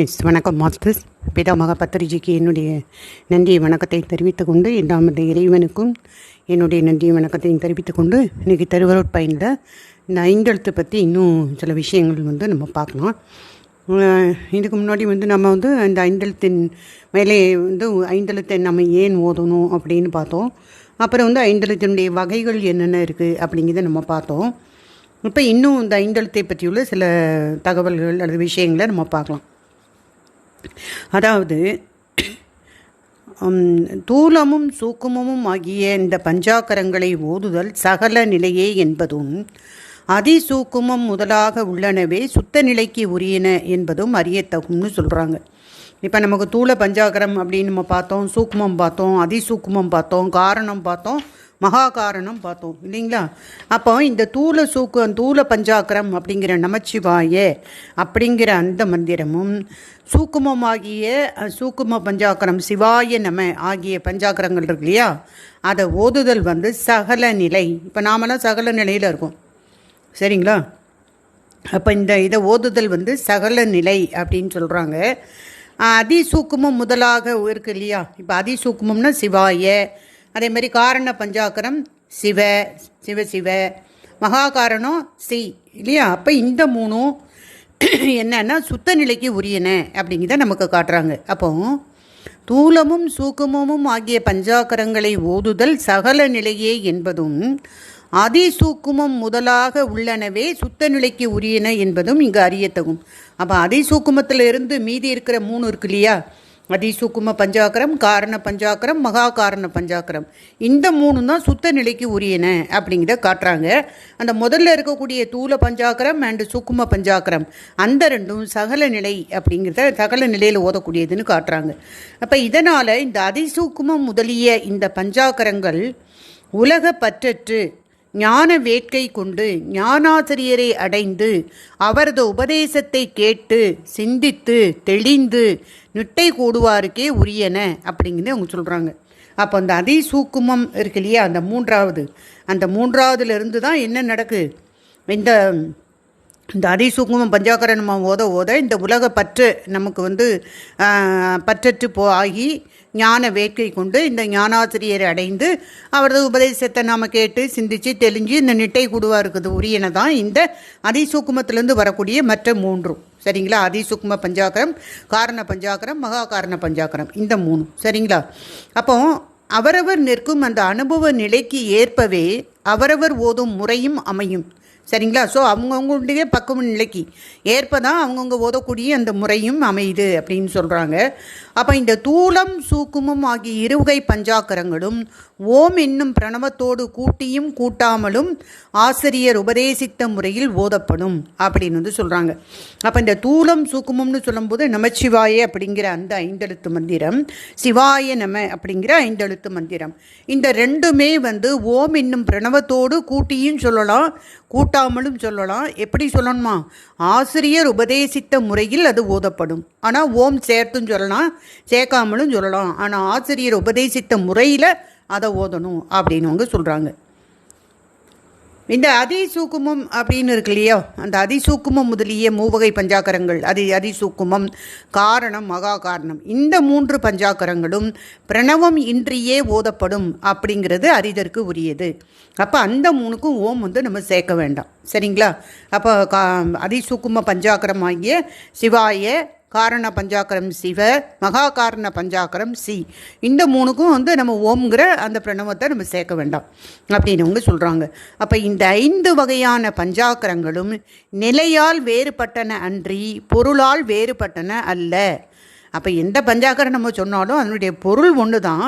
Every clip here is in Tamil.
எஸ் வணக்கம் மாஸ்டர்ஸ் பிதாமக பத்திரிஜிக்கு என்னுடைய நன்றி வணக்கத்தை தெரிவித்துக் கொண்டு நமது இறைவனுக்கும் என்னுடைய நன்றி வணக்கத்தையும் தெரிவித்துக் கொண்டு இன்றைக்கி திருவருட் பயனில் இந்த ஐந்தெழுத்து பற்றி இன்னும் சில விஷயங்கள் வந்து நம்ம பார்க்கலாம். இதுக்கு முன்னாடி வந்து நம்ம வந்து அந்த ஐந்தெழுத்தின் மேலே வந்து ஐந்தெழுத்தை நம்ம ஏன் ஓதணும் அப்படின்னு பார்த்தோம். அப்புறம் வந்து ஐந்தெழுத்தினுடைய வகைகள் என்னென்ன இருக்குது அப்படிங்கிறத நம்ம பார்த்தோம். இப்போ இன்னும் இந்த ஐந்தெழுத்தை பற்றியுள்ள சில தகவல்கள் அல்லது விஷயங்களை நம்ம பார்க்கலாம். அதாவது தூலமும் சூக்குமமும் ஆகிய இந்த பஞ்சாக்கரங்களை ஓதுதல் சகல நிலையே என்பதும் அதிசூக்குமம் முதலாக உள்ளனவே சுத்த நிலைக்கு உரியன என்பதும் அறியத்தகும்னு சொல்கிறாங்க இப்போ நமக்கு தூள பஞ்சாகரம் அப்படின்னு நம்ம பார்த்தோம் சூக்குமம் பார்த்தோம் அதிசூக்குமம் பார்த்தோம் காரணம் பார்த்தோம் மகா காரணம் பார்த்தோம் இல்லைங்களா? அப்போ இந்த தூல சூக்கு தூள பஞ்சாக்கரம் அப்படிங்கிற நமச்சிவாய அப்படிங்கிற அந்த மந்திரமும் சூக்குமமாகிய சூக்கும பஞ்சாக்கரம் சிவாய நம ஆகிய பஞ்சாக்கரங்கள் இருக்கு இல்லையா? அதை ஓதுதல் வந்து சகல நிலை. இப்போ நாமெல்லாம் சகல நிலையில் இருக்கோம். சரிங்களா? அப்போ இந்த இதை ஓதுதல் வந்து சகல நிலை அப்படின்னு சொல்கிறாங்க அதிசூக்குமம் முதலாக இருக்கு இல்லையா? இப்போ அதிசூக்குமம்னா சிவாய அதே மாதிரி காரண பஞ்சாக்கரம் சிவ சிவ சிவ. மகா காரணம் சி இல்லையா? அப்போ இந்த மூணும் என்னன்னா சுத்த நிலைக்கு உரியன அப்படிங்கிறத நமக்கு காட்டுறாங்க. அப்போ தூலமும் சூக்குமமும் ஆகிய பஞ்சாக்கரங்களை ஓதுதல் சகல நிலையே என்பதும் அதிசூக்குமம் முதலாக உள்ளனவே சுத்த நிலைக்கு உரியன என்பதும் இங்கு அறியத்தகும். அப்போ அதிசூக்குமத்தில் இருந்து மீதி இருக்கிற மூணு இருக்கு இல்லையா? அதிசூக்கும பஞ்சாக்கரம் காரண பஞ்சாக்கரம் மகா காரண பஞ்சாக்கரம். இந்த மூணு தான் சுத்த நிலைக்கு உரியன அப்படிங்கிறத காட்டுறாங்க. அந்த முதல்ல இருக்கக்கூடிய தூல பஞ்சாக்கரம் அண்டு சுக்கும பஞ்சாக்கரம். அந்த ரெண்டும் சகல நிலை அப்படிங்கிறத சகல நிலையில் ஓதக்கூடியதுன்னு காட்டுறாங்க. அப்போ இதனால் இந்த அதிசூக்கும முதலிய இந்த பஞ்சாக்கரங்கள் உலக பற்றற்று ஞான வேட்கை கொண்டு ஞானாசிரியரை அடைந்து அவரது உபதேசத்தை கேட்டு சிந்தித்து தெளிந்து நிட்டை கூடுவாருக்கே உரியன அப்படிங்கிறது அவங்க சொல்கிறாங்க அப்போ அந்த அதிசூக்குமம் இருக்கு இல்லையா? அந்த மூன்றாவது. அந்த மூன்றாவதுலேருந்து தான் என்ன நடக்குது இந்த இந்த அதிசூக்குமம் பஞ்சாக்கரம் ஓத ஓத இந்த உலக பற்று நமக்கு வந்து பற்றற்று போ ஆகி ஞான வேட்கை கொண்டு இந்த ஞானாசிரியரை அடைந்து அவரது உபதேசத்தை நாம் கேட்டு சிந்தித்து தெளிஞ்சு இந்த நிட்டை குடுவாக இருக்குது உரியன தான் இந்த அதிசூக்குமத்திலேருந்து வரக்கூடிய மற்ற மூன்றும் சரிங்களா? அதிசூக்கும பஞ்சாக்கரம் காரண பஞ்சாக்கரம் மகா காரண பஞ்சாக்கரம். இந்த மூணு. சரிங்களா? அப்போ அவரவர் நிற்கும் அந்த அனுபவ நிலைக்கு ஏற்பவே அவரவர் ஓதும் முறையும் அமையும். சரிங்களா? ஸோ அவங்கவுங்களுடைய பக்குவ நிலைக்கு ஏற்பதான் அவங்கவுங்க ஓதக்கூடிய அந்த முறையும் அமையுது அப்படின்னு சொல்கிறாங்க அப்போ இந்த தூளம் சூக்குமம் ஆகிய இருவகை பஞ்சாக்கரங்களும் ஓம் என்னும் பிரணவத்தோடு கூட்டியும் கூட்டாமலும் ஆசிரியர் உபதேசித்த முறையில் ஓதப்படும் அப்படின்னு வந்து சொல்கிறாங்க அப்போ இந்த தூளம் சூக்குமம்னு சொல்லும்போது நமச்சிவாய அப்படிங்கிற அந்த ஐந்தெழுத்து மந்திரம் சிவாய நம அப்படிங்கிற ஐந்தெழுத்து மந்திரம். இந்த ரெண்டுமே வந்து ஓம் என்னும் பிரணவத்தோடு கூட்டியும் சொல்லலாம் கூட்டாமலும் சொல்லலாம். எப்படி சொல்லணுமா? ஆசிரியர் உபதேசித்த முறையில் அது ஓதப்படும். ஆனால் ஓம் சேர்த்தும் சொல்லலாம் சேர்க்காமலும் சொல்லலாம். ஆனால் ஆசிரியர் உபதேசித்த முறையில் அதை ஓதணும் அப்படின்னு அவங்க சொல்கிறாங்க இந்த அதிசூக்குமம் அப்படின்னு இருக்கு இல்லையா அந்த அதிசூக்குமம் முதலிய மூவகை பஞ்சாக்கரங்கள். அதி அதிசூக்குமம் காரணம் மகா காரணம் இந்த மூன்று பஞ்சாக்கரங்களும் பிரணவம் இன்றியே ஓதப்படும் அப்படிங்கிறது அரிதற்கு உரியது. அப்போ அந்த மூணுக்கும் ஓம் வந்து நம்ம சேர்க்க வேண்டாம். சரிங்களா? அப்போ கா அதிசூக்கும பஞ்சாக்கரம் ஆகிய சிவாய காரண பஞ்சாக்கரம் சிவ மகா காரண பஞ்சாக்கரம் சி. இந்த மூணுக்கும் வந்து நம்ம ஓம்ங்கிற அந்த பிரணவத்தை நம்ம சேர்க்க வேண்டாம் அப்படின்னு அவங்க சொல்கிறாங்க அப்போ இந்த ஐந்து வகையான பஞ்சாக்கரங்களும் நிலையால் வேறுபட்டன அன்றி பொருளால் வேறுபட்டன அல்ல. அப்போ எந்த பஞ்சாக்கரம் நம்ம சொன்னாலும் அதனுடைய பொருள் ஒன்று தான்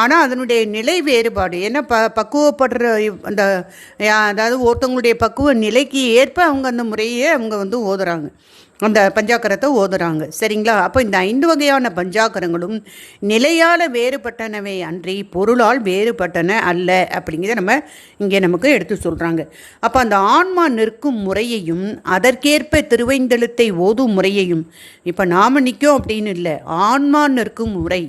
ஆனால் அதனுடைய நிலை வேறுபாடு ஏன்னா ப பக்குவப்படுற அந்த அதாவது ஒருத்தவங்களுடைய பக்குவ நிலைக்கு ஏற்ப அவங்க அந்த முறையை அவங்க வந்து ஓதுறாங்க. அந்த பஞ்சாக்கரத்தை ஓதுறாங்க. சரிங்களா? அப்போ இந்த ஐந்து வகையான பஞ்சாக்கரங்களும் நிலையால் வேறுபட்டனவே அன்றி பொருளால் வேறுபட்டன அல்ல அப்படிங்கிறத நம்ம இங்கே நமக்கு எடுத்து சொல்கிறாங்க அப்போ அந்த ஆன்மா நிற்கும் முறையையும் அதற்கேற்ப திருவைந்தெழுத்தை ஓதும் முறையையும் இப்போ நாம் நிற்கும் அப்படின்னு இல்லை. ஆன்மா நிற்கும் முறை.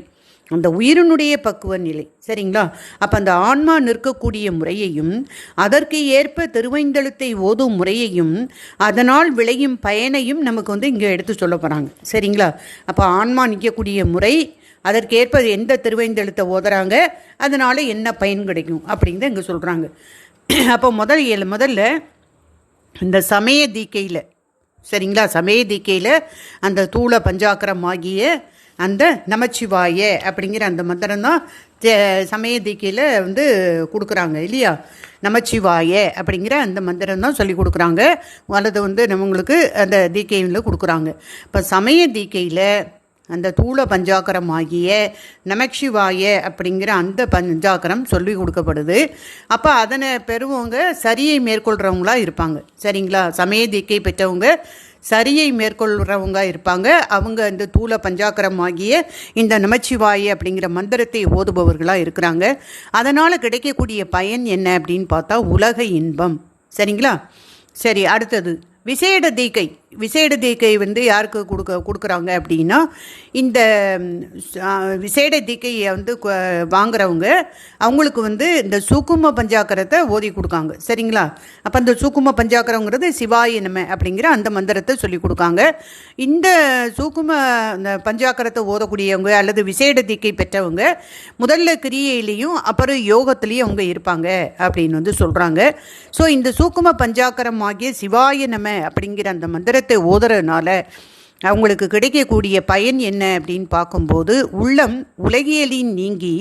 அந்த உயிரினுடைய பக்குவ நிலை. சரிங்களா? அப்போ அந்த ஆன்மா நிற்கக்கூடிய முறையையும் அதற்கு ஏற்ப திருவைந்தெழுத்தை ஓதும் முறையையும் அதனால் விளையும் பயனையும் நமக்கு வந்து இங்கே எடுத்து சொல்ல போகிறாங்க சரிங்களா? அப்போ ஆன்மா நிற்கக்கூடிய முறை அதற்கேற்ப எந்த திருவைந்தெழுத்தை ஓதுறாங்க அதனால் என்ன பயன் கிடைக்கும் அப்படிங்கிறத இங்கே சொல்கிறாங்க அப்போ முதல் முதல்ல இந்த சமய தீக்கையில் சரிங்களா? சமய தீக்கையில் அந்த தூள பஞ்சாக்கரம் ஆகிய அந்த நமச்சிவாய அப்படிங்கிற அந்த மந்திரம் தான் சமய தீக்கையில் வந்து கொடுக்குறாங்க இல்லையா? நமச்சிவாய அப்படிங்கிற அந்த மந்திரம் தான் சொல்லி கொடுக்குறாங்க. அல்லது வந்து நம்மளுக்கு அந்த தீக்கையில் கொடுக்குறாங்க. இப்போ சமய தீக்கையில் அந்த தூள பஞ்சாக்கரம் ஆகிய நமக்ஷிவாய அப்படிங்கிற அந்த பஞ்சாக்கரம் சொல்லி கொடுக்கப்படுது. அப்போ அதனை பெறுவவங்க சரியை மேற்கொள்கிறவங்களா இருப்பாங்க. சரிங்களா? சமய தீக்கை பெற்றவங்க சரியை மேற்கொள்கிறவங்க இருப்பாங்க. அவங்க இந்த தூள பஞ்சாக்கரம் ஆகிய இந்த நமச்சிவாய அப்படிங்கிற மந்திரத்தை ஓதுபவர்களாக இருக்கிறாங்க. அதனால் கிடைக்கக்கூடிய பயன் என்ன அப்படின்னு பார்த்தா உலக இன்பம். சரிங்களா? சரி அடுத்தது. விசேட தீக்கை. விசேட தீக்கை வந்து யாருக்கு கொடுக்க கொடுக்குறாங்க அப்படின்னா இந்த விசேட தீக்கையை வந்து வாங்குறவங்க அவங்களுக்கு வந்து இந்த சுக்கும பஞ்சாக்கரத்தை ஓதி கொடுக்காங்க. சரிங்களா? அப்போ அந்த சுக்கும பஞ்சாக்கரங்கிறது சிவாய நம அப்படிங்கிற அந்த மந்திரத்தை சொல்லி கொடுக்காங்க. இந்த சூக்கும இந்த பஞ்சாக்கரத்தை ஓதக்கூடியவங்க அல்லது விசேட தீக்கை பெற்றவங்க முதல்ல கிரியையிலையும் அப்புறம் யோகத்திலையும் அவங்க இருப்பாங்க அப்படின்னு வந்து சொல்கிறாங்க ஸோ இந்த சூக்கும பஞ்சாக்கரம் ஆகிய சிவாய நம அப்படிங்கிற அந்த மந்திரத்தை வேதத்தை ஓதுறதுனால அவங்களுக்கு கிடைக்கக்கூடிய பயன் என்ன அப்படின்னு பார்க்கும்போது உள்ளம் உலகியலின் நீங்கி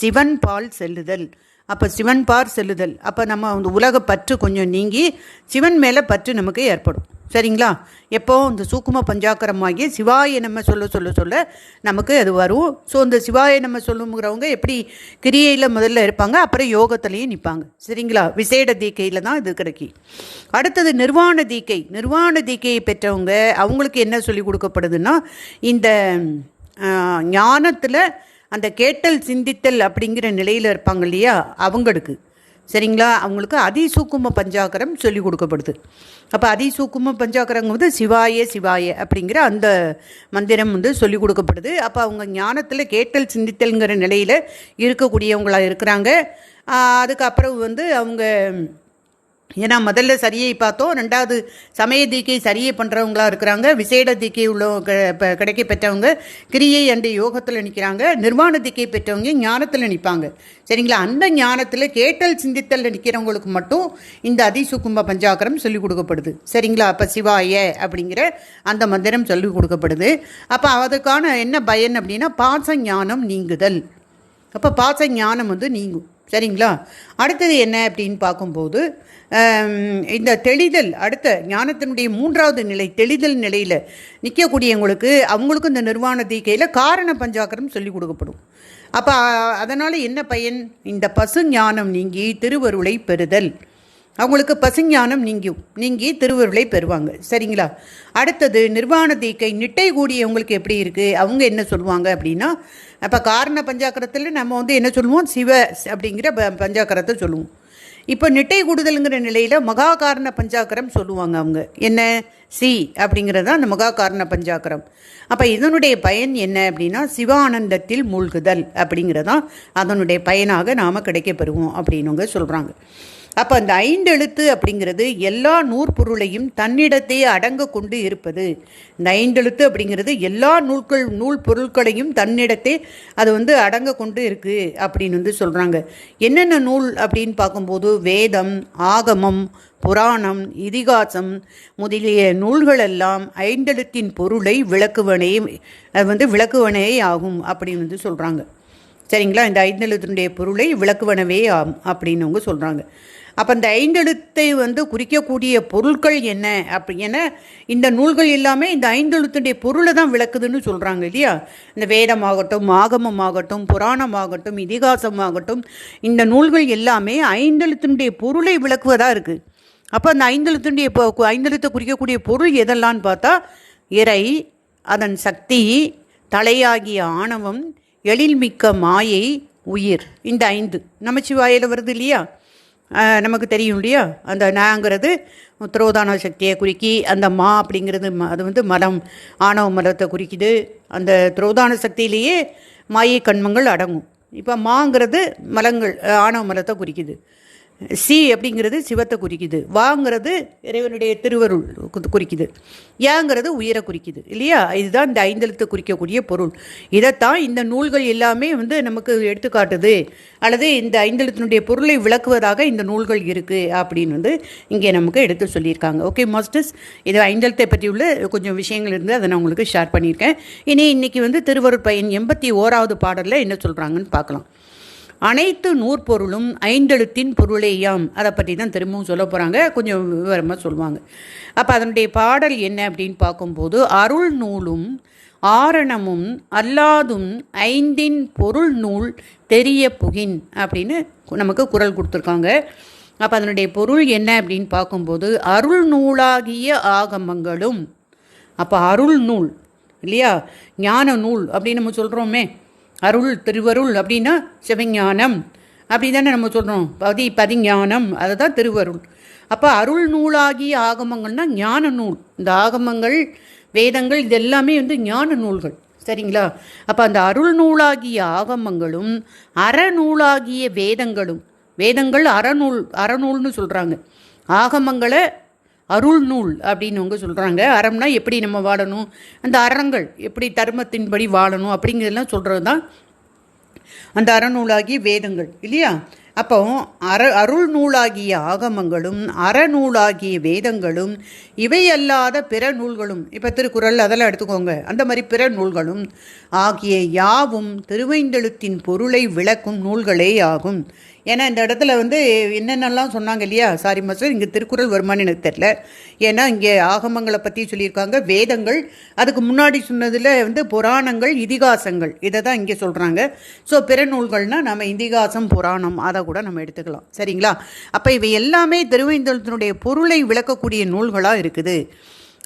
சிவன் பால் செல்லுதல். அப்போ சிவன் பார் செல்லுதல். அப்போ நம்ம அந்த உலக பற்று கொஞ்சம் நீங்கி சிவன் மேலே பற்று நமக்கு ஏற்படும். சரிங்களா? எப்போ இந்த சூக்கும பஞ்சாக்கரமாகி சிவாய நம்ம சொல்ல சொல்ல சொல்ல நமக்கு அது வரும். ஸோ இந்த சிவாய நம்ம சொல்லுங்கிறவங்க எப்படி கிரியையில் முதல்ல இருப்பாங்க அப்புறம் யோகத்துலேயும் நிற்பாங்க சரிங்களா? விசேட தீக்கையில் தான் இது கிடைக்கி. அடுத்தது நிர்வாண தீக்கை. நிர்வாண தீக்கையை பெற்றவங்க அவங்களுக்கு என்ன சொல்லி கொடுக்கப்படுதுன்னா இந்த ஞானத்தில் அந்த கேட்டல் சிந்தித்தல் அப்படிங்கிற நிலையில் இருப்பாங்க இல்லையா? அவங்களுக்கு. சரிங்களா? அவங்களுக்கு அதிசூக்கும பஞ்சாக்கரம் சொல்லி கொடுக்கப்படுது. அப்போ அதிசூக்கும பஞ்சாக்கரங்கிறது சிவாய சிவாய அப்படிங்கிற அந்த மந்திரம் வந்து சொல்லி கொடுக்கப்படுது. அப்போ அவங்க ஞானத்தில் கேட்டல் சிந்தித்தல்ங்கிற நிலையில் இருக்கக்கூடியவங்களாக இருக்கிறாங்க. அதுக்கப்புறம் வந்து அவங்க ஏன்னா முதல்ல சரியை பார்த்தோம் ரெண்டாவது சமய தீக்கை சரியை பண்ணுறவங்களா இருக்கிறாங்க விசேட தீக்கை உள்ளவங்க கிடைக்க பெற்றவங்க கிரியை அண்டு யோகத்தில் நிற்கிறாங்க நிர்வாண தீக்கை பெற்றவங்க ஞானத்தில் நிற்பாங்க சரிங்களா? அந்த ஞானத்தில் கேட்டல் சிந்தித்தல் நிற்கிறவங்களுக்கு மட்டும் இந்த அதிசுக்கும்ப பஞ்சாக்கரம் சொல்லிக் கொடுக்கப்படுது. சரிங்களா? அப்போ சிவாய அப்படிங்கிற அந்த மந்திரம் சொல்லிக் கொடுக்கப்படுது. அப்போ அதுக்கான என்ன பயன் அப்படின்னா பாச ஞானம் நீங்குதல். அப்போ பாச ஞானம் வந்து நீங்கும். சரிங்களா? அடுத்தது என்ன அப்படின்னு பார்க்கும்போது இந்த தெளிதல் அடுத்த ஞானத்தினுடைய மூன்றாவது நிலை தெளிதல் நிலையில் நிற்கக்கூடியவங்களுக்கு அவங்களுக்கும் இந்த நிர்வாண தீக்கையில் காரண பஞ்சாக்கரம் சொல்லிக் கொடுக்கப்படும். அப்போ அதனால் என்ன பயன்? இந்த பசு ஞானம் நீங்கி திருவருளை பெறுதல். அவங்களுக்கு பசுஞானம் நீங்கும் நீங்கி திருவருளை பெறுவாங்க. சரிங்களா? அடுத்தது நிர்வாண தீக்கை நிட்டை கூடியவங்களுக்கு எப்படி இருக்குது அவங்க என்ன சொல்லுவாங்க அப்படின்னா அப்போ காரண பஞ்சாக்கரத்தில் நம்ம வந்து என்ன சொல்லுவோம்? சிவ அப்படிங்கிற ப பஞ்சாக்கரத்தை சொல்லுவோம். இப்போ நிட்டை கூடுதலுங்கிற நிலையில் மகா காரண பஞ்சாக்கரம் சொல்லுவாங்க அவங்க. என்ன? சி அப்படிங்கிறது தான் அந்த மகா காரண பஞ்சாக்கரம். அப்போ இதனுடைய பயன் என்ன அப்படின்னா சிவானந்தத்தில் மூழ்குதல் அப்படிங்கிறதான் அதனுடைய பயனாக நாம் கிடைக்கப்பெறுவோம் அப்படின்னுங்க சொல்கிறாங்க அப்போ அந்த ஐந்தெழுத்து அப்படிங்கிறது எல்லா நூற்பொருளையும் தன்னிடத்தே அடங்க கொண்டு இருப்பது. இந்த ஐந்தெழுத்து அப்படிங்கிறது எல்லா நூல்கள் நூல் பொருட்களையும் தன்னிடத்தே அது வந்து அடங்க கொண்டு இருக்குது அப்படின்னு வந்து சொல்கிறாங்க என்னென்ன நூல் அப்படின்னு பார்க்கும்போது வேதம் ஆகமம் புராணம் இதிகாசம் முதலிய நூல்களெல்லாம் ஐந்தெழுத்தின் பொருளை விளக்குவனே அது வந்து விளக்குவனே ஆகும் அப்படின்னு வந்து சொல்கிறாங்க சரிங்களா? இந்த ஐந்தெழுத்தினுடைய பொருளை விளக்குவனவே ஆகும் அப்படின்னு அவங்க சொல்கிறாங்க அப்போ இந்த ஐந்தெழுத்தை வந்து குறிக்கக்கூடிய பொருட்கள் என்ன? அப்படி என இந்த நூல்கள் எல்லாமே இந்த ஐந்தெழுத்துடைய பொருளை தான் விளக்குதுன்னு சொல்கிறாங்க இல்லையா? இந்த வேதமாகட்டும் ஆகமமாகட்டும் புராணமாகட்டும் இதிகாசமாகட்டும் இந்த நூல்கள் எல்லாமே ஐந்தெழுத்தினுடைய பொருளை விளக்குவதாக இருக்குது அப்போ அந்த ஐந்தெழுத்துடைய ஐந்தெழுத்தை குறிக்கக்கூடிய பொருள் எதெல்லாம்னு பார்த்தா இறை அதன் சக்தி தலையாகிய ஆணவம் எழில்மிக்க மாயை உயிர். இந்த ஐந்து. நமச்சிவாயில் வருது இல்லையா? நமக்கு தெரியும் இல்லையா? அந்த நாங்கிறது உத்தரோதான சக்தியை குறிக்கி அந்த மா அப்படிங்கிறது அது வந்து மலம் ஆணவ மரத்தை குறிக்குது. அந்த துரோதான சக்தியிலேயே மாயை கண்மங்கள் அடங்கும். இப்போ மாங்கிறது மலங்கள் ஆணவ மரத்தை குறிக்குது. சி அப்படிங்கிறது சிவத்தை குறிக்குது. வாங்கிறது இறைவனுடைய திருவருள் குறிக்குது. ஏங்கிறது உயிரை குறிக்குது இல்லையா? இதுதான் இந்த ஐந்தெழுத்தை குறிக்கக்கூடிய பொருள். இதைத்தான் இந்த நூல்கள் எல்லாமே வந்து நமக்கு எடுத்துக்காட்டுது. அல்லது இந்த ஐந்தெழுத்தினுடைய பொருளை விளக்குவதாக இந்த நூல்கள் இருக்குது அப்படின்னு வந்து இங்கே நமக்கு எடுத்து சொல்லியிருக்காங்க. ஓகே மாஸ்டர்ஸ் இது ஐந்தெழுத்தை பற்றி உள்ள கொஞ்சம் விஷயங்கள் இருந்து அதை நான் உங்களுக்கு ஷேர் பண்ணியிருக்கேன். இனி இன்னைக்கு வந்து திருவருள் பையன் எண்பத்தி ஓராவது பாடலில் என்ன சொல்கிறாங்கன்னு பார்க்கலாம். அனைத்து நூற்பொருளும் ஐந்தெழுத்தின் பொருளேயாம். அதை பற்றி தான் திரும்பவும் சொல்ல போகிறாங்க கொஞ்சம் விவரமாக சொல்லுவாங்க. அப்போ அதனுடைய பாடல் என்ன அப்படின்னு பார்க்கும்போது அருள் நூலும் ஆரணமும் அல்லாதும் ஐந்தின் பொருள் நூல் தெரிய புகின் அப்படின்னு நமக்கு குரல் கொடுத்துருக்காங்க. அப்போ அதனுடைய பொருள் என்ன அப்படின்னு பார்க்கும்போது அருள் நூலாகிய ஆகமங்களும் அப்போ அருள் நூல் இல்லையா? ஞான நூல் அப்படின்னு நம்ம சொல்கிறோமே அருள் திருவருள் அப்படின்னா சிவஞானம். அப்படி தானே நம்ம சொல்கிறோம் பதி பதிஞானம். அதுதான் திருவருள். அப்போ அருள் நூலாகிய ஆகமங்கள்னா ஞான நூல். இந்த ஆகமங்கள் வேதங்கள் இது எல்லாமே வந்து ஞான நூல்கள். சரிங்களா? அப்போ அந்த அருள் நூலாகிய ஆகமங்களும் அறநூலாகிய வேதங்களும் வேதங்கள் அறநூல் அறநூல்னு சொல்கிறாங்க ஆகமங்களை அருள் நூல் அப்படின்னு அவங்க சொல்கிறாங்க அறம்னா எப்படி நம்ம வாழணும்? அந்த அறங்கள் எப்படி தர்மத்தின்படி வாழணும் அப்படிங்கிறதெல்லாம் சொல்கிறது தான் அந்த அறநூலாகிய வேதங்கள் இல்லையா? அப்போ அற அருள் நூலாகிய ஆகமங்களும் அறநூலாகிய வேதங்களும் இவை அல்லாத பிற நூல்களும் இப்போ திருக்குறள் அதெல்லாம் எடுத்துக்கோங்க. அந்த மாதிரி பிற நூல்களும் ஆகிய யாவும் திருவைந்தெழுத்தின் பொருளை விளக்கும் நூல்களே ஆகும். ஏன்னா இந்த இடத்துல வந்து என்னென்னலாம் சொன்னாங்க இல்லையா? சாரி மாஸ்டர் இங்கே திருக்குறள் வருமானு எனக்கு தெரில ஏன்னா இங்கே ஆகமங்களை பற்றி சொல்லியிருக்காங்க வேதங்கள் அதுக்கு முன்னாடி சொன்னதில் வந்து புராணங்கள் இதிகாசங்கள். இதை தான் இங்கே சொல்கிறாங்க ஸோ பிற நூல்கள்னால் நம்ம இதிகாசம் புராணம் அதை கூட நம்ம எடுத்துக்கலாம். சரிங்களா? அப்போ இவை எல்லாமே திருவைந்தளத்தினுடைய பொருளை விளக்கக்கூடிய நூல்களாக இருக்குது.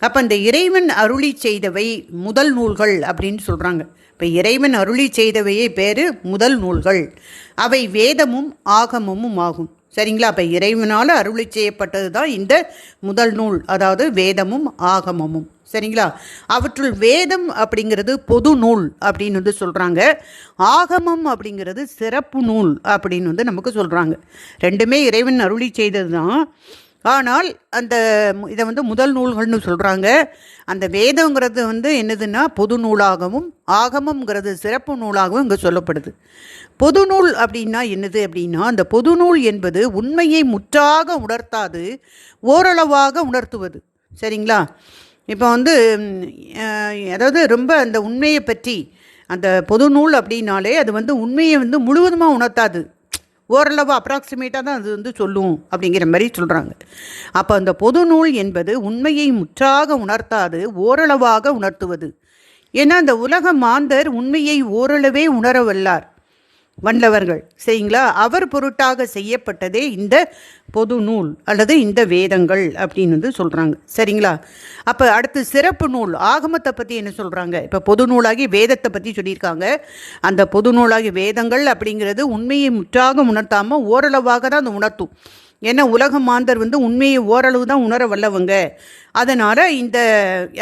அப்போ இந்த இறைவன் அருளி செய்தவை முதல் நூல்கள் அப்படின்னு சொல்கிறாங்க இப்போ இறைவன் அருளி செய்தவையே பேர் முதல் நூல்கள். அவை வேதமும் ஆகமமும் ஆகும். சரிங்களா? அப்போ இறைவனால் அருளி செய்யப்பட்டது தான் இந்த முதல் நூல் அதாவது வேதமும் ஆகமமும். சரிங்களா? அவற்றுள் வேதம் அப்படிங்கிறது பொது நூல் அப்படின்னு வந்து சொல்கிறாங்க ஆகமம் அப்படிங்கிறது சிறப்பு நூல் அப்படின்னு வந்து நமக்கு சொல்கிறாங்க ரெண்டுமே இறைவன் அருளி செய்தது தான் ஆனால் அந்த இதை வந்து முதல் நூல்கள்னு சொல்கிறாங்க அந்த வேதங்கிறது வந்து என்னதுன்னா பொது நூலாகவும் ஆகமம்ங்கிறது சிறப்பு நூலாகவும் இங்கே சொல்லப்படுது. பொது நூல் அப்படின்னா என்னது அப்படின்னா அந்த பொது நூல் என்பது உண்மையை முற்றாக உணர்த்தாது ஓரளவாக உணர்த்துவது. சரிங்களா? இப்போ வந்து அதாவது ரொம்ப அந்த உண்மையை பற்றி அந்த பொது நூல் அப்படின்னாலே அது வந்து உண்மையை வந்து முழுவதுமாக உணர்த்தாது. ஓரளவு அப்ராக்சிமேட்டாக தான் அது வந்து சொல்லும் அப்படிங்கிற மாதிரி சொல்கிறாங்க அப்போ அந்த பொது நூல் என்பது உண்மையை முற்றாக உணர்த்தாது ஓரளவாக உணர்த்துவது. ஏன்னா அந்த உலக மாந்தர் உண்மையை ஓரளவே உணரவல்லார். வல்லவர்கள். சரிங்களா? அவர் பொருட்டாக செய்யப்பட்டதே இந்த பொது நூல் அல்லது இந்த வேதங்கள் அப்படின்னு வந்து சொல்கிறாங்க சரிங்களா? அப்போ அடுத்து சிறப்பு நூல் ஆகமத்தை பற்றி என்ன சொல்கிறாங்க இப்போ பொது நூலாகி வேதத்தை பற்றி சொல்லியிருக்காங்க. அந்த பொது நூலாகி வேதங்கள் அப்படிங்கிறது உண்மையை முற்றாக உணர்த்தாமல் ஓரளவாக தான் அது உணர்த்தும். ஏன்னா உலக மாந்தர் வந்து உண்மையை ஓரளவு தான் உணர வல்லவங்க. அதனால் இந்த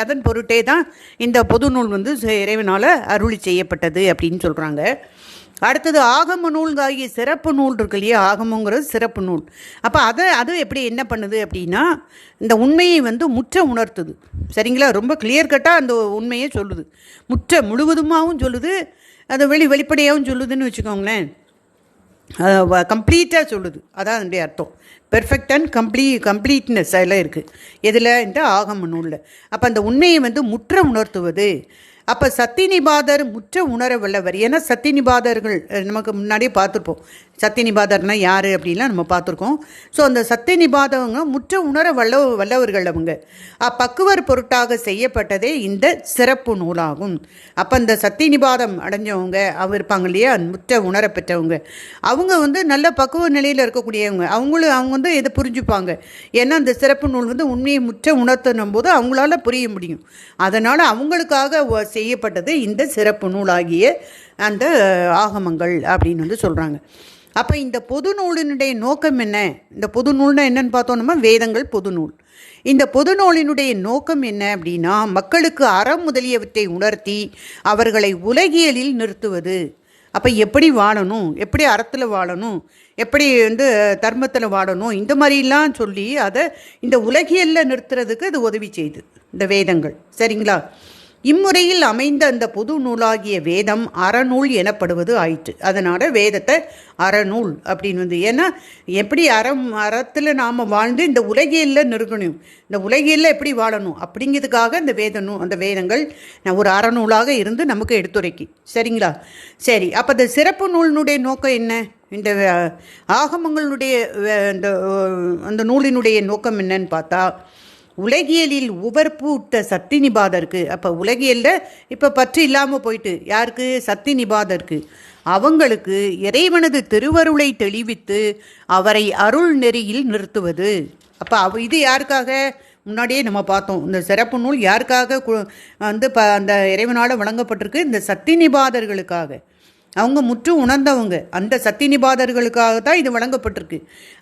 அதன் பொருட்டே தான் இந்த பொது நூல் வந்து இறைவனால் அருளி செய்யப்பட்டது அப்படின்னு சொல்கிறாங்க அடுத்தது ஆகம நூல்காகிய சிறப்பு நூல் இருக்கு இல்லையா? ஆகமங்கிறது சிறப்பு நூல். அப்போ அதை அது எப்படி என்ன பண்ணுது அப்படின்னா இந்த உண்மையை வந்து முற்ற உணர்த்துது. சரிங்களா? ரொம்ப கிளியர் கட்டாக அந்த உண்மையை சொல்லுது. முற்ற முழுவதுமாகவும் சொல்லுது அதை வெளி வெளிப்படையாகவும் சொல்லுதுன்னு வச்சுக்கோங்களேன். கம்ப்ளீட்டாக சொல்லுது. அதான் அதனுடைய அர்த்தம். பெர்ஃபெக்ட் அண்ட் கம்ப்ளீ கம்ப்ளீட்னஸ் அதெல்லாம் இருக்குது எதில்? இந்த ஆகம நூலில். அப்போ அந்த உண்மையை வந்து முற்ற உணர்த்துவது அப்போ சத்தினிபாதர் முற்ற உணர வல்லவர் ஏன்னா சத்தினிபாதர்கள் நமக்கு முன்னாடியே பார்த்துருப்போம். சத்தினிபாதர்னா யார் அப்படின்லாம் நம்ம பார்த்துருக்கோம். ஸோ அந்த சத்தினிபாதவங்க முற்ற உணர வல்ல வல்லவர்கள் அவங்க. அப்பக்குவர் பொருட்டாக செய்யப்பட்டதே இந்த சிறப்பு நூலாகும். அப்போ அந்த சத்தினிபாதம் அடைஞ்சவங்க அவர் இருப்பாங்க இல்லையா? முற்ற உணர பெற்றவங்க. அவங்க வந்து நல்ல பக்குவ நிலையில் இருக்கக்கூடியவங்க. அவங்களும் அவங்க வந்து இதை புரிஞ்சுப்பாங்க. ஏன்னா அந்த சிறப்பு நூல் வந்து உண்மையை முற்ற உணர்த்தணும் போது அவங்களால புரிய முடியும். அதனால் அவங்களுக்காக செய்யப்பட்டது இந்த சிறப்பு நூலாகிய அந்த ஆகமங்கள் அப்படின்னு வந்து சொல்கிறாங்க அப்போ இந்த பொது நூலினுடைய நோக்கம் என்ன? இந்த பொது நூல்னா என்னன்னு பார்த்தோம்னா வேதங்கள் பொது நூல். இந்த பொது நூலினுடைய நோக்கம் என்ன அப்படின்னா மக்களுக்கு அறம் முதலியவற்றை உணர்த்தி அவர்களை உலகியலில் நிறுத்துவது. அப்போ எப்படி வாழணும்? எப்படி அறத்தில் வாழணும்? எப்படி வந்து தர்மத்தில் வாழணும்? இந்த மாதிரிலாம் சொல்லி அதை இந்த உலகியலில் நிறுத்துறதுக்கு அது உதவி செய்யுது இந்த வேதங்கள். சரிங்களா? இம்முறையில் அமைந்த அந்த பொது நூலாகிய வேதம் அறநூல் எனப்படுவது ஆயிற்று. அதனால் வேதத்தை அறநூல் அப்படின்னு வந்து ஏன்னா எப்படி அறம் அறத்தில் நாம் வாழ்ந்து இந்த உலகியலில் நிறுக்கணும் இந்த உலகியலில் எப்படி வாழணும் அப்படிங்கிறதுக்காக இந்த வேத நூ அந்த வேதங்கள் ஒரு அறநூலாக இருந்து நமக்கு எடுத்துரைக்கி. சரிங்களா? சரி அப்போ இந்த சிறப்பு நூலினுடைய நோக்கம் என்ன? இந்த ஆகமங்களுடைய இந்த அந்த நூலினுடைய நோக்கம் என்னன்னு பார்த்தா உலகியலில் உவர்ப்பூட்ட சக்தி நிபாதருக்கு அப்போ உலகியலில் இப்போ பற்று இல்லாமல் போயிட்டு யாருக்கு? சக்தி நிபாதருக்கு அவங்களுக்கு இறைவனது திருவருளை தெளிவித்து அவரை அருள் நெறியில் நிறுத்துவது. அப்போ அவ இது யாருக்காக? முன்னாடியே நம்ம பார்த்தோம். இந்த சிறப்பு நூல் யாருக்காக வந்து ப அந்த இறைவனால் வழங்கப்பட்டிருக்கு? இந்த சக்தி நிபாதர்களுக்காக அவங்க முற்று உணர்ந்தவங்க. அந்த சக்தி நிபாதர்களுக்காக தான் இது வழங்கப்பட்டிருக்கு.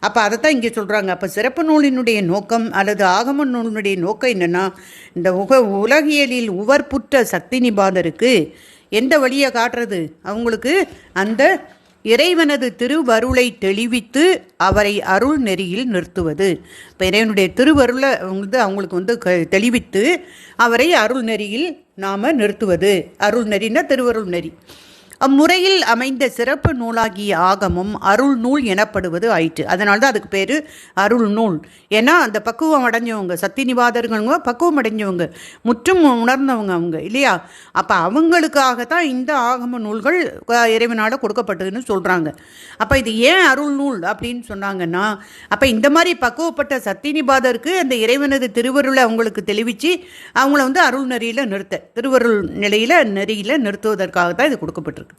அப்போ அதை தான் இங்கே சொல்கிறாங்க அப்போ சிறப்பு நூலினுடைய நோக்கம் அல்லது ஆகம நூலினுடைய நோக்கம் என்னென்னா இந்த உக உலகியலில் உவர்புற்ற சக்தி நிபாதருக்கு எந்த வழியை காட்டுறது? அவங்களுக்கு அந்த இறைவனது திருவருளை தெளிவித்து அவரை அருள் நெறியில் நிறுத்துவது. இப்போ இறைவனுடைய திருவருளை வந்து அவங்களுக்கு வந்து க தெளிவித்து அவரை அருள் நெறியில் நாம் நிறுத்துவது. அருள் நெறினா திருவருள் நெறி. அம்முறையில் அமைந்த சிறப்பு நூலாகிய ஆகமும் அருள் நூல் எனப்படுவது ஆயிற்று. அதனால தான் அதுக்கு பேர் அருள் நூல். ஏன்னா அந்த பக்குவம் அடைஞ்சவங்க சக்தி நிவாதர்களுங்க பக்குவம் அடைஞ்சவங்க முற்றும் உணர்ந்தவங்க அவங்க இல்லையா? அப்போ அவங்களுக்காக தான் இந்த ஆகம நூல்கள் இறைவனால் கொடுக்கப்பட்டதுன்னு சொல்கிறாங்க அப்போ இது ஏன் அருள் நூல் அப்படின்னு சொன்னாங்கன்னா அப்போ இந்த மாதிரி பக்குவப்பட்ட சக்தி நிபாதருக்கு அந்த இறைவனது திருவருளை அவங்களுக்கு தெளிவித்து அவங்கள வந்து அருள் நெறியில் நிறுத்த திருவருள் நிலையில் நெறியில் நிறுத்துவதற்காக தான் இது கொடுக்கப்பட்டிருக்கு.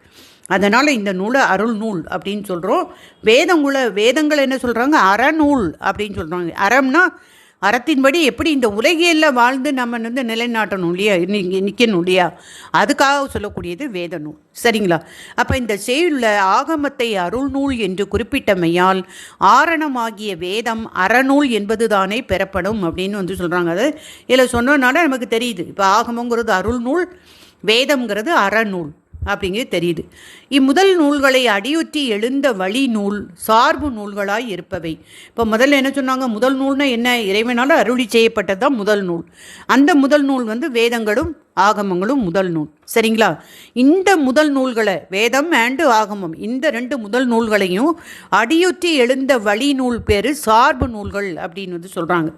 அதனால் இந்த நூலை அருள் நூல் அப்படின்னு சொல்கிறோம் வேதங்குல வேதங்கள் என்ன சொல்கிறாங்க அறநூல் அப்படின்னு சொல்கிறாங்க அறம்னா அறத்தின்படி எப்படி இந்த உலகியலில் வாழ்ந்து நம்ம வந்து நிலைநாட்டணும் இல்லையா? நிற்கணும் இல்லையா? அதுக்காக சொல்லக்கூடியது வேத நூல். சரிங்களா? அப்போ இந்த செயலில் ஆகமத்தை அருள் நூல் என்று குறிப்பிட்டமையால் ஆரணமாகிய வேதம் அறநூல் என்பது தானே பெறப்படும் அப்படின்னு வந்து சொல்கிறாங்க அது இதில் சொன்னதுனால நமக்கு தெரியுது. இப்போ ஆகமங்கிறது அருள் நூல் வேதம்ங்கிறது அறநூல் அப்படிங்கிறது தெரியுது. இம்முதல் நூல்களை அடியுற்றி எழுந்த வழி நூல் சார்பு நூல்களாய் இருப்பவை. இப்போ முதல்ல என்ன சொன்னாங்க? முதல் நூல்னா என்ன? இறைவனால் அருளி செய்யப்பட்டது தான் முதல் நூல். அந்த முதல் நூல் வந்து வேதங்களும் ஆகமங்களும் முதல் நூல். சரிங்களா? இந்த முதல் நூல்களை வேதம் அண்டு ஆகமம் இந்த ரெண்டு முதல் நூல்களையும் அடியுற்றி எழுந்த வழி நூல் பேர் சார்பு நூல்கள் அப்படின்னு வந்து சொல்கிறாங்க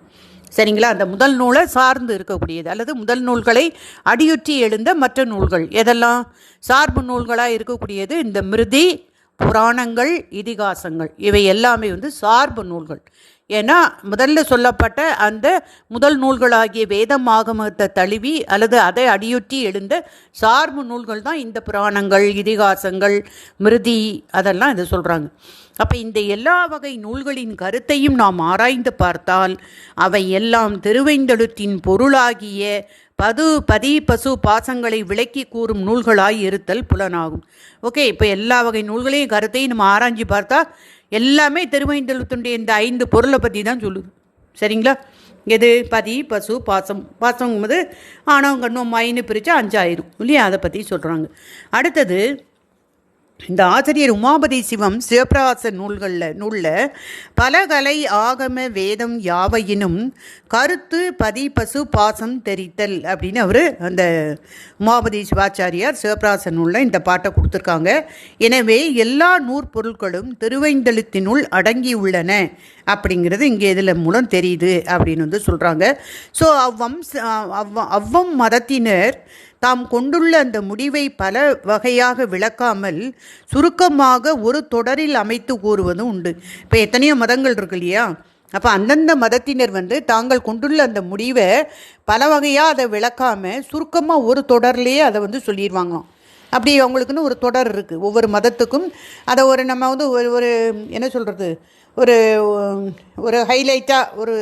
சரிங்களா? அந்த முதல் நூலை சார்ந்து இருக்கக்கூடியது. அல்லது முதல் நூல்களை அடியுற்றி எழுந்த மற்ற நூல்கள். எதெல்லாம்? சார்பு நூல்களாக இருக்கக்கூடியது இந்த மிருதி புராணங்கள் இதிகாசங்கள். இவை எல்லாமே வந்து சார்பு நூல்கள். ஏன்னா முதல்ல சொல்லப்பட்ட அந்த முதல் நூல்களாகிய வேதம் ஆகமத்தை தழுவி அல்லது அதை அடியொற்றி எழுந்த சார்பு நூல்கள் தான் இந்த புராணங்கள் இதிகாசங்கள் மிருதி அதெல்லாம் இதை சொல்கிறாங்க அப்போ இந்த எல்லா வகை நூல்களின் கருத்தையும் நாம் ஆராய்ந்து பார்த்தால் அவை எல்லாம் திருவைந்தெழுத்தின் பொருளாகிய பது பதி பசு பாசங்களை விளக்கி கூறும் நூல்களாய் இருத்தல் புலனாகும். ஓகே இப்போ எல்லா வகை நூல்களையும் கருத்தையும் நம்ம ஆராய்ஞ்சு பார்த்தா எல்லாமே திருவைந்தெழுத்துடைய இந்த ஐந்து பொருளை பற்றி தான் சொல்லுது. சரிங்களா? எது? பதி பசு பாசம். பாசங்கும்போது ஆணவம் கண்ணும் மைன்னு பிரித்து அஞ்சாயிரும். இல்லையா? அதை பற்றி சொல்கிறாங்க அடுத்தது இந்த ஆசிரியர் உமாபதி சிவம் சிவபிரகாச நூல்களில் நூலில் பலகலை ஆகம வேதம் யாவையினும் கருத்து பதி பசு பாசம் தெரித்தல் அப்படின்னு அவர் அந்த உமாபதி சிவாச்சாரியார் சிவபிரகாச நூலில் இந்த பாட்டை கொடுத்துருக்காங்க. எனவே எல்லா நூற்பொருட்களும் திருவைந்தெழுத்தினுள் அடங்கியுள்ளன அப்படிங்கிறது இங்கே இதில் மூலம் தெரியுது அப்படின்னு வந்து சொல்கிறாங்க ஸோ அவ்வம் அவ்வம் மதத்தினர் தாம் கொண்டுள்ள அந்த முடிவை பல வகையாக விளக்காமல் சுருக்கமாக ஒரு தொடரில் அமைத்து கூறுவதும் உண்டு. இப்போ எத்தனையோ மதங்கள் இருக்கு இல்லையா? அப்போ அந்தந்த மதத்தினர் வந்து தாங்கள் கொண்டுள்ள அந்த முடிவை பல வகையாக அதை விளக்காமல் சுருக்கமாக ஒரு தொடர்லேயே அதை வந்து சொல்லிடுவாங்களாம் அப்படி அவங்களுக்குன்னு ஒரு தொடர் இருக்குது ஒவ்வொரு மதத்துக்கும் அதை ஒரு நம்ம வந்து ஒரு ஒரு என்ன சொல்கிறது ஒரு ஒரு ஹைலைட்டாக ஒரு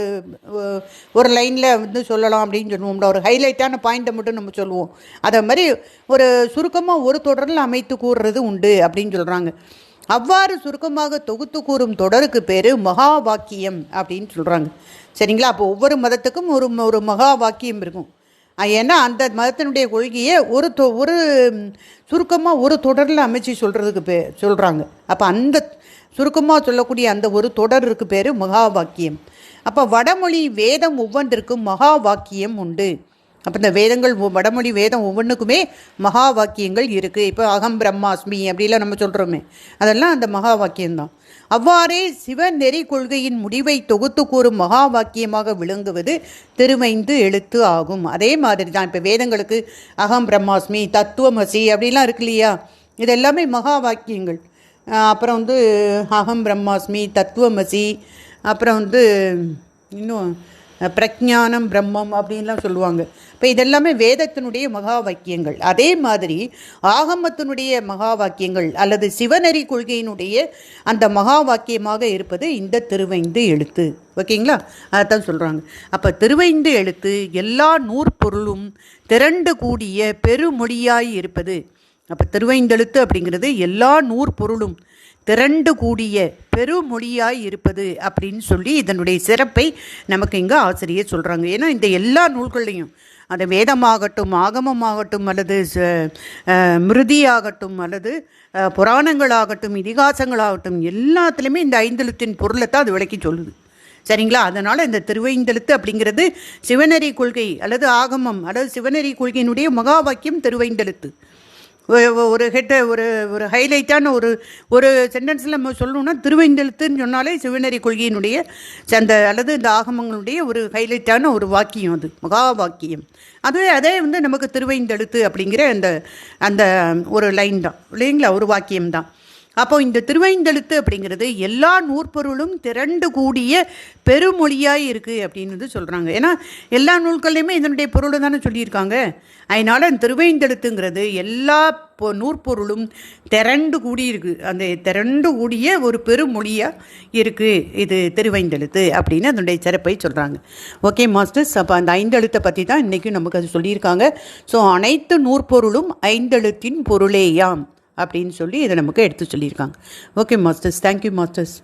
ஒரு லைனில் வந்து சொல்லலாம் அப்படின்னு சொல்லுவோம்ல. ஒரு ஹைலைட்டான பாயிண்ட்டை மட்டும் நம்ம சொல்லுவோம். அதை மாதிரி ஒரு சுருக்கமாக ஒரு தொடரில் அமைத்து கூறுறது உண்டு அப்படின்னு சொல்கிறாங்க அவ்வாறு சுருக்கமாக தொகுத்து கூறும் தொடருக்கு பேர் மகா வாக்கியம் அப்படின்னு சொல்கிறாங்க சரிங்களா? அப்போ ஒவ்வொரு மதத்துக்கும் ஒரு ஒரு மகா வாக்கியம் இருக்கும். ஏன்னா அந்த மதத்தினுடைய கொள்கையை ஒரு தொ ஒரு சுருக்கமாக ஒரு தொடரில் அமைச்சு சொல்கிறதுக்கு பே சொல்கிறாங்க அப்போ அந்த சுருக்கமாக சொல்லக்கூடிய அந்த ஒரு தொடருக்கு பேர் மகா வாக்கியம் அப்போ வடமொழி வேதம் ஒவ்வொன்றிற்கும் மகா வாக்கியம் உண்டு. அப்போ இந்த வேதங்கள் வடமொழி வேதம் ஒவ்வொன்றுக்குமே மகா வாக்கியங்கள் இருக்குது இப்போ அகம் பிரம்மாஸ்மி அப்படிலாம் நம்ம சொல்கிறோமே அதெல்லாம் அந்த மகா வாக்கியம்தான் அவ்வாறே சிவநெறி கொள்கையின் முடிவை தொகுத்து கூறும் மகா வாக்கியமாக விளங்குவது திருமைந்து எழுத்து ஆகும். அதே மாதிரி தான் இப்போ வேதங்களுக்கு அகம் பிரம்மாஸ்மி தத்துவமசி அப்படிலாம் இருக்கு இல்லையா? இது எல்லாமே மகா வாக்கியங்கள் அப்புறம் வந்து அகம் பிரம்மாஸ்மி தத்துவமசி அப்புறம் வந்து இன்னும் பிரஜானம் பிரக்ஞானம் பிரம்மம் அப்படின்லாம் சொல்லுவாங்க. இப்போ இதெல்லாமே வேதத்தினுடைய மகா வாக்கியங்கள். அதே மாதிரி ஆகமத்தினுடைய மகா வாக்கியங்கள் அல்லது சிவநெறி கொள்கையினுடைய அந்த மகா வாக்கியமாக இருப்பது இந்த திருவைந்து எழுத்து. ஓகேங்களா? அதைத்தான் சொல்கிறாங்க அப்போ திருவைந்து எழுத்து எல்லா நூற்பொருளும் திரண்டு கூடிய பெருமொழியாய் இருப்பது அப்போ திருவைந்தெழுத்து அப்படிங்கிறது எல்லா நூற்பொருளும் திரண்டு கூடிய பெருமொழியாய் இருப்பது அப்படின்னு சொல்லி இதனுடைய சிறப்பை நமக்கு இங்கே ஆசிரியர் சொல்கிறாங்க ஏன்னா இந்த எல்லா நூல்கள்லையும் அது வேதமாகட்டும் ஆகமமாகட்டும் அல்லது ச- மிருதியாகட்டும் அல்லது புராணங்களாகட்டும் இதிகாசங்களாகட்டும் எல்லாத்துலேயுமே இந்த ஐந்தெழுத்தின் பொருளை தான் அது விளக்கி சொல்லுது. சரிங்களா? அதனால் இந்த திருவைந்தெழுத்து அப்படிங்கிறது சிவநெறி கொள்கை அல்லது ஆகமம் அல்லது சிவநெறி கொள்கையினுடைய மகா வாக்கியம் திருவைந்தெழுத்து. ஒரு ஹெட்ட ஒரு ஒரு ஹைலைட்டான ஒரு ஒரு சென்டென்ஸில் நம்ம சொல்லணும்னா திருவைந்தெழுத்துன்னு சொன்னாலே சிவநெறி கொள்கையினுடைய அந்த அல்லது இந்த ஆகமங்களுடைய ஒரு ஹைலைட்டான ஒரு வாக்கியம் அது மகா வாக்கியம். அதுவே அதே வந்து நமக்கு திருவைந்தெழுத்து அப்படிங்கிற அந்த அந்த ஒரு லைன் தான். இல்லைங்களா? ஒரு வாக்கியம் தான். அப்போ இந்த திருவைந்தெழுத்து அப்படிங்கிறது எல்லா நூற்பொருளும் திரண்டு கூடிய பெருமொழியாக இருக்குது அப்படின்னு வந்து சொல்கிறாங்க ஏன்னா எல்லா நூல்கள்லையுமே இதனுடைய பொருளை தானே சொல்லியிருக்காங்க. அதனால் அந்த திருவைந்தெழுத்துங்கிறது எல்லா பொ நூற்பொருளும் திரண்டு கூடி இருக்குது அந்த திரண்டு கூடிய ஒரு பெருமொழியாக இருக்குது இது திருவைந்தெழுத்து அப்படின்னு அதனுடைய சிறப்பை சொல்கிறாங்க ஓகே மாஸ்டர்ஸ் அப்போ அந்த ஐந்தெழுத்தை பற்றி தான் இன்றைக்கும் நமக்கு அது சொல்லியிருக்காங்க. ஸோ அனைத்து நூற்பொருளும் ஐந்தெழுத்தின் பொருளேயாம். அப்படின்னு சொல்லி இதை நமக்கு எடுத்து சொல்லியிருக்காங்க. Okay masters thank you masters